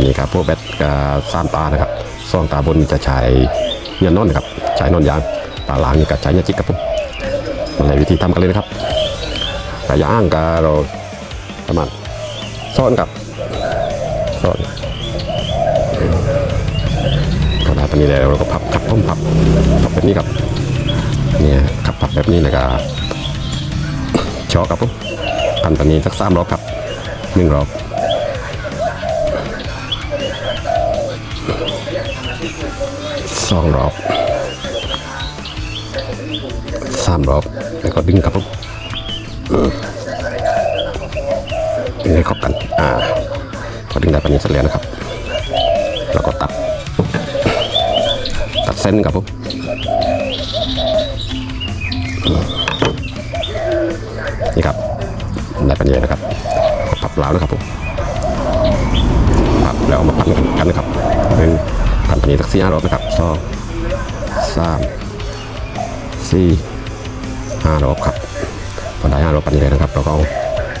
นี่ครับพวกแบตกับสามตานะครับซองตาบนจะใช้เงินนอนนะครับใช้นอนยางตาหลังนี่ก็ใช้เนื้อจิกครับผมมาเลยวิธีทำกันเลยนะครับกระย่างกับเราประมาณซ่อนกับซ่อนพอได้ตอนนี้แล้วเราก็พับครับผมพับพับแบบนี้ครับเนี่ยครับพับแบบนี้นะครับชอครับผมพันตอนนี้สักสามรอบครับหนึ่งรอบ สองรอบสามรอบแล้วก็ดึงกลับปุ๊บดึงให้เข้ากัน อ่าพอดึงได้ปานนี้เสร็จแล้วนะครับ แล้วก็ตัด ตัดเส้นครับปุ๊บนี่ครับได้ปานนี้นะครับพับแล้วนะครับผมพับแล้วมาพันกันนะครับ พันปานนี้สักสี่ห้ารอบนะครับสองสามสี่ห้ารอบครับพอได้ห้ารอบปานนี้เลยนะครับ เราก็เอา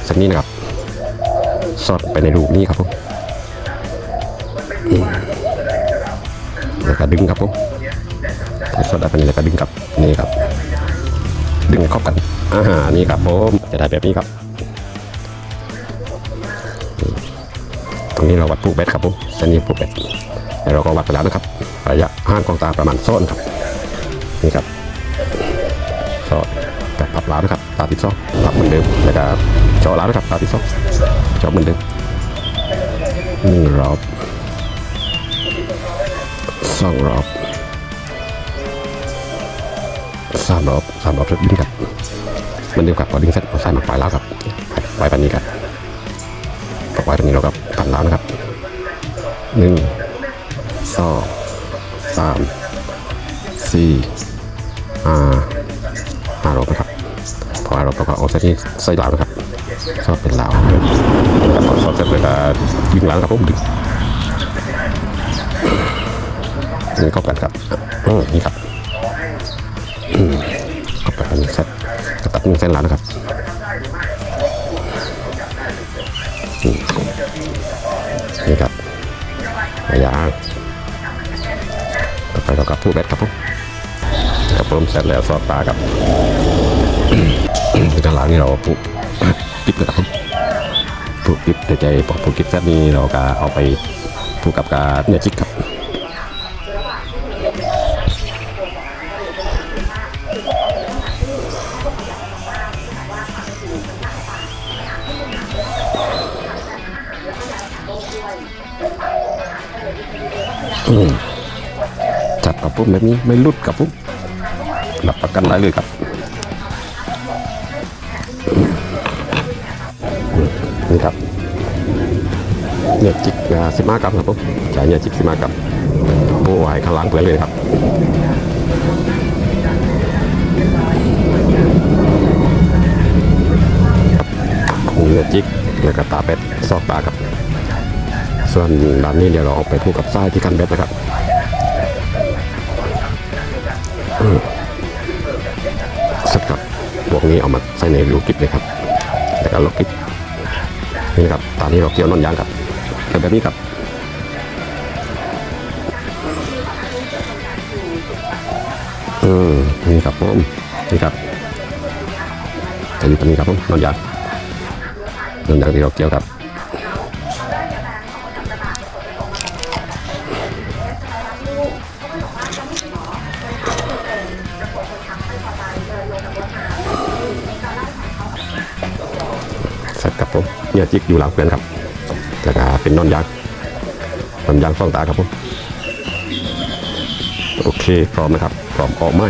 ส้นนี้นะครับ สอดไปในรูปนี้ครับผมแล้วก็ดึงครับผมสอดได้ปานนี้แล้วก็ดึงกับนี่ครับ ดึงเข้ากันอ่านี่ครับผมจะได้แบบนี้ครับตรงนี้เราวัดผูกเบ็ดครับผมเส้นนี้ผูกเบ็ด เราก็วัดไปแล้วนะครับ ระยะห่างของตาประมาณโซนครับ นี่ครับโซนแต่พับล้าวนะครับ ตาติดซอกพับเหมือนเดิมแล้วก็จอล้าวนะครับ ตาติดซอกจอเหมือนเดิมหนึ่งรอบสองรอบสามรอบสามรอบดึงครับมันเดียวกับพอดึงเสร็จใส่มาปลายล้วครับไว้แบบนี้ครับต่อไปตรงนี้เราก็ตัดแล้วนะครับหนึ่ง สองสามสี่ห้าห้ารอบนะครับพอห้ารอบเราก็เอาเส้นนี้ใส่ลาวนะครับชอบเป็นลาวแล้วพอบเสร็จเลยก็ดึงลาวนะครับผมดึงนี่เข้ากันครับอืมนี่ครับอืมเข้าไปกันเสร็จก็ตัดหนึ่งเส้นแล้วนะครับนี่ครับระยะ อไปเรากับผู้เบ็ดครับผมครับผมเสร็จแล้วซอสปลากับด้านหลังนี่เราผูกปิดนะครับผมผูกปิดแต่ใจปอกผูกปิดแซบนี้เราก็เอาไปผูกกับกาเนื้อจิกครับอืม จัดกับปุ๊บแบบนี้ไม่ลุดกับปุ๊บรับประกันได้เลยครับนี่ครับเนี่ยจิกสิบห้ากรัมครับผมใช้เนี่ยจิกสิบห้ากรัมโอ้ยข้างหล่างเปลือยเลยครับเนี่ยจิกแล้วก็ตาเป็ดซอกตาครับ ส่วนด้านนี้เดี๋ยวเราเอาไปพูกกับไส้ที่กันเบ็ดนะครับ สดครับพวกนี้เอามาใส่ในรูกิบเลยครับแล้วก็ล็อกกิบนี่ครับตอนนี้เราเกี่ยวนอนยางครับเป็นแบบนี้ครับอืมนี่ครับผมนี่ครับจะอยู่ตรงนี้ครับผมนอนยางนอนยางที่เราเกี่ยวครับ ผมเนี่ยจิกอยู่หลังเพื่อนครับแล้วก็เป็นนอนยางนอนยางฟองตาครับผมโอเคพร้อมนะครับพร้อมออกไม้